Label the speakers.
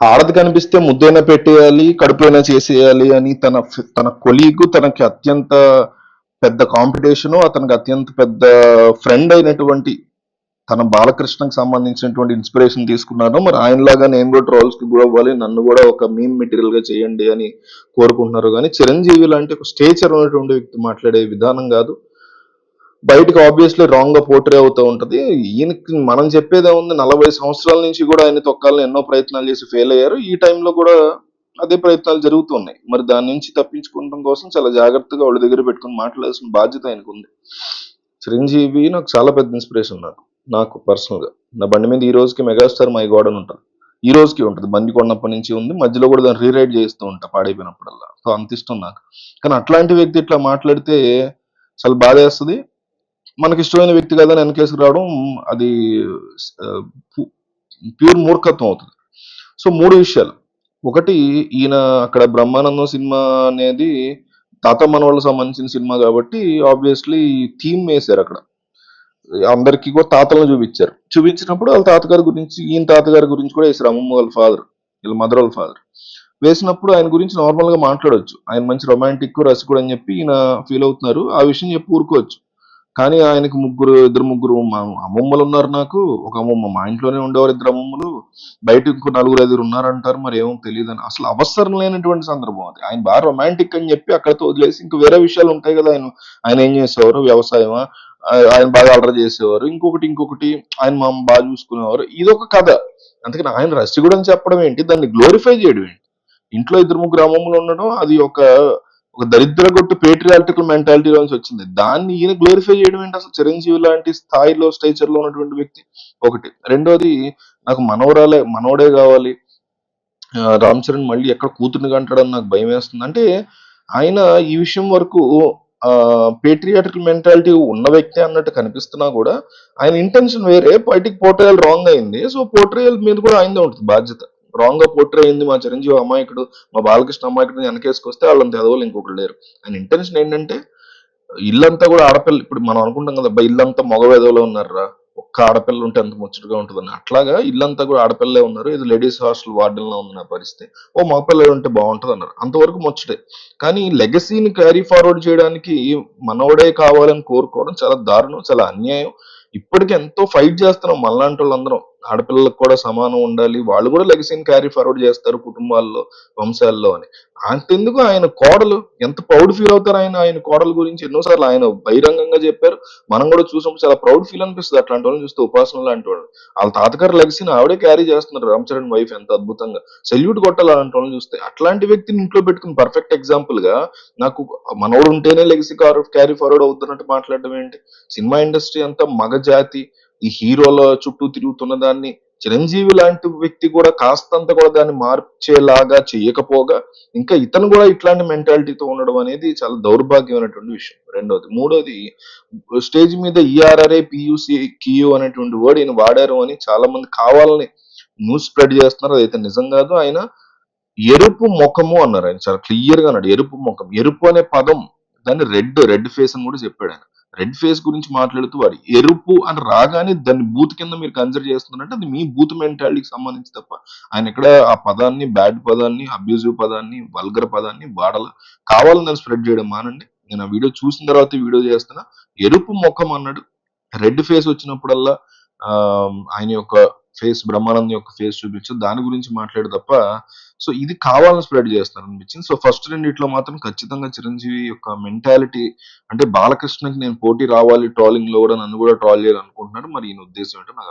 Speaker 1: ఆడది కనిపిస్తే ముద్దైనా పెట్టేయాలి కడుపులైనా చేసేయాలి అని తన తన కొలీగ్ తనకి అత్యంత పెద్ద కాంపిటీషన్ అతనికి అత్యంత పెద్ద ఫ్రెండ్ అయినటువంటి తన బాలకృష్ణకి సంబంధించినటువంటి ఇన్స్పిరేషన్ తీసుకున్నాను. మరి ఆయనలాగా నేను కూడా ట్రోల్స్కి అవ్వాలి నన్ను కూడా ఒక మీమ్ మెటీరియల్గా చేయండి అని కోరుకుంటున్నారు. కానీ చిరంజీవి లాంటి ఒక స్టేచర్ ఉన్నటువంటి వ్యక్తి మాట్లాడే విధానం కాదు. బయటకు ఆబ్వియస్లీ రాంగ్గా పోర్ట్రే అవుతూ ఉంటది. ఈయనకి మనం చెప్పేదే ఉంది నలభై సంవత్సరాల నుంచి కూడా ఆయన తొక్కాలని ఎన్నో ప్రయత్నాలు చేసి ఫెయిల్ అయ్యారు. ఈ టైంలో కూడా అదే ప్రయత్నాలు జరుగుతున్నాయి. మరి దాని నుంచి తప్పించుకోవడం కోసం చాలా జాగ్రత్తగా వాళ్ళ దగ్గర పెట్టుకుని మాట్లాడాల్సిన బాధ్యత ఆయనకు ఉంది చిరంజీవి నాకు చాలా పెద్ద ఇన్స్పిరేషన్ నాకు నాకు పర్సనల్గా. నా బండి మీద ఈ రోజుకి మెగాస్టార్ మై గోడ్ అని ఈ రోజుకి ఉంటుంది. బండి కొన్నప్పటి నుంచి ఉంది. మధ్యలో కూడా దాన్ని రీరైడ్ చేస్తూ ఉంటా పాడైపోయినప్పుడల్లా. సో అంత ఇష్టం నాకు. కానీ అట్లాంటి వ్యక్తి ఇట్లా మాట్లాడితే చాలా బాధేస్తుంది. మనకి ఇష్టమైన వ్యక్తి కదా అని రావడం అది ప్యూర్ మూర్ఖత్వం అవుతుంది. సో మూడు విషయాలు. ఒకటి ఈయన అక్కడ బ్రహ్మానందం సినిమా అనేది తాత మనవాళ్ళకి సంబంధించిన సినిమా కాబట్టి ఆబ్వియస్లీ థీమ్ వేశారు అక్కడ. అందరికి కూడా తాతలను చూపించారు. చూపించినప్పుడు వాళ్ళ తాతగారి గురించి ఈయన తాతగారి గురించి కూడా వేసారు అమ్మమ్మ వాళ్ళ ఫాదర్ వీళ్ళ మదర్ వాళ్ళ ఫాదర్. వేసినప్పుడు ఆయన గురించి నార్మల్గా ఆయన మంచి రొమాంటిక్ రసికుడు అని చెప్పి ఈయన ఫీల్ అవుతున్నారు. ఆ విషయం చెప్పి ఊరుకోవచ్చు. కానీ ఆయనకు ముగ్గురు ఇద్దరు ముగ్గురు మా అమ్మమ్మలు ఉన్నారు నాకు. ఒక అమ్మమ్మ మా ఇంట్లోనే ఉండేవారు ఇద్దరు అమ్మమ్మలు. బయట ఇంకో నలుగురు ఐదుగురు ఉన్నారంటారు మరి ఏమో తెలియదు అని. అసలు అవసరం లేనటువంటి సందర్భం అది. ఆయన బాగా రొమాంటిక్ అని చెప్పి అక్కడతో వదిలేసి ఇంకా వేరే విషయాలు ఉంటాయి కదా ఆయన. ఆయన ఏం చేసేవారు? వ్యవసాయమా? ఆయన బాగా ఆర్డర్ చేసేవారు. ఇంకొకటి ఇంకొకటి ఆయన మా అమ్మ బాగా చూసుకునేవారు. ఇది ఒక కథ. అందుకని ఆయన రసిగుడని చెప్పడం ఏంటి? దాన్ని గ్లోరిఫై చేయడం ఏంటి? ఇంట్లో ఇద్దరు ముగ్గురు అమ్మమ్మలు ఉండడం అది ఒక ఒక దరిద్ర కొట్టు పేట్రియాటికల్ మెంటాలిటీ నుంచి వచ్చింది. దాన్ని ఈయన గ్లోరిఫై చేయడం ఏంటి? అసలు చిరంజీవి లాంటి స్థాయిలో స్టేచర్లో ఉన్నటువంటి వ్యక్తి ఒకటి. రెండోది నాకు మనోరాలే మనవడే కావాలి. రామ్ చరణ్ మళ్ళీ ఎక్కడ కూతుర్ని కంటాడని నాకు భయం వేస్తుంది. అంటే ఆయన ఈ విషయం వరకు పేట్రియాటికల్ మెంటాలిటీ ఉన్న వ్యక్తి అన్నట్టు కనిపిస్తున్నా కూడా ఆయన ఇంటెన్షన్ వేరే బయటికి పోర్ట్రేయల్ రాంగ్ అయింది. సో పోర్ట్రేయల్ మీద కూడా ఆయనదే ఉంటుంది బాధ్యత. రాంగ్గా పోర్ట్రే అయింది మా చిరంజీవి అమాయకుడు మా బాలకృష్ణ అమాయకుడు వెనకేసుకొస్తే వాళ్ళంత ఎదవలు ఇంకొకరు లేరు. ఆయన ఇంటెన్షన్ ఏంటంటే ఇల్లంతా కూడా ఆడపిల్ల ఇప్పుడు మనం అనుకుంటాం కదా "అబ్బా, ఇల్లంతా మగ ఉన్నారా ఒక్క ఆడపిల్ల ఉంటే ఎంత ముచ్చటగా ఉంటుందని. అట్లాగా ఇల్లంతా కూడా ఆడపిల్లే ఉన్నారు ఇది లేడీస్ హాస్టల్ వార్డెన్లో ఉంది నా పరిస్థితి. ఓ మగపిల్లలు ఉంటే బాగుంటుంది అన్నారు. అంతవరకు ముచ్చటే. కానీ లెగసీని క్యారీ ఫార్వర్డ్ చేయడానికి మనవడే కావాలని కోరుకోవడం చాలా దారుణం చాలా అన్యాయం. ఇప్పటికి ఎంతో ఫైట్ చేస్తున్నాం మళ్ళాంటి వాళ్ళందరం ఆడపిల్లలకు కూడా సమానం ఉండాలి. వాళ్ళు కూడా లెగసీని క్యారీ ఫార్వర్డ్ చేస్తారు కుటుంబాల్లో వంశాల్లో అని. అంతెందుకు ఆయన కోడలు? ఎంత ప్రౌడ్ ఫీల్ అవుతారు ఆయన? ఆయన కోడల గురించి ఎన్నోసార్లు ఆయన బహిరంగంగా చెప్పారు. మనం కూడా చూసినప్పుడు చాలా ప్రౌడ్ ఫీల్ అనిపిస్తుంది. అట్లాంటి వాళ్ళని చూస్తే ఉపాసన లాంటి వాళ్ళు. వాళ్ళ తాతగారు లెగసీని ఆవిడే క్యారీ చేస్తున్నారు. రామ్ చరణ్ వైఫ్ ఎంత అద్భుతంగా. సెల్యూట్ కొట్టాలి అలాంటి వాళ్ళని చూస్తే. అట్లాంటి వ్యక్తిని ఇంట్లో పెట్టుకుని పర్ఫెక్ట్ ఎగ్జాంపుల్గా నాకు మనోడు ఉంటేనే లెగసీ క్యారీ ఫార్వర్డ్ అవుతున్నట్టు మాట్లాడడం ఏంటి? సినిమా ఇండస్ట్రీ అంతా మగ జాతి ఈ హీరోల చుట్టూ తిరుగుతున్న దాన్ని చిరంజీవి లాంటి వ్యక్తి కూడా కాస్తంత కూడా దాన్ని మార్చేలాగా చేయకపోగా ఇంకా ఇతను కూడా ఇట్లాంటి మెంటాలిటీతో ఉండడం అనేది చాలా దౌర్భాగ్యమైనటువంటి విషయం. రెండోది. మూడోది స్టేజ్ మీద ఈఆర్ఆర్ఏ పియూసి కియూ అనేటువంటి వర్డ్ ఈయన వాడారు అని చాలా మంది కావాలని న్యూస్ స్ప్రెడ్ చేస్తున్నారు. అదైతే నిజం కాదు. ఆయన ఎరుపు ముఖము అన్నారు. ఆయన చాలా క్లియర్గా అన్నాడు. ఎరుపు ముఖం. ఎరుపు అనే పదం దాన్ని రెడ్ రెడ్ ఫేస్ అని కూడా చెప్పాడు ఆయన. రెడ్ ఫేస్ గురించి మాట్లాడుతూ వాడు ఎరుపు అని రాగానే దాన్ని బూత్ కింద మీరు కన్సిడర్ చేస్తున్నారంటే అది మీ బూత్ మెంటాలిటీకి సంబంధించి తప్ప. ఆయన ఎక్కడ ఆ పదాన్ని బ్యాడ్ పదాన్ని అబ్యూజివ్ పదాన్ని వల్గర్ పదాన్ని వాడాల. కావాలని దాన్ని స్ప్రెడ్ చేయడం మానండి. నేను ఆ వీడియో చూసిన తర్వాత వీడియో చేస్తున్నా. ఎరుపు ముఖం అన్నాడు. రెడ్ ఫేస్ వచ్చినప్పుడల్లా ఆ, ఆయన యొక్క ఫేస్ బ్రహ్మానందం యొక్క ఫేస్ చూపించు దాని గురించి మాట్లాడు తప్ప సో ఇది కావాలని స్ప్రెడ్ చేస్తారు అనిపించింది. సో ఫస్ట్ రెండిట్లో మాత్రం ఖచ్చితంగా చిరంజీవి యొక్క మెంటాలిటీ అంటే బాలకృష్ణకి నేను పోటీ రావాలి ట్రాలింగ్లో కూడా నన్ను కూడా ట్రాల్ చేయాలనుకుంటున్నాడు. మరి ఈయన ఉద్దేశం ఏంటో నాకు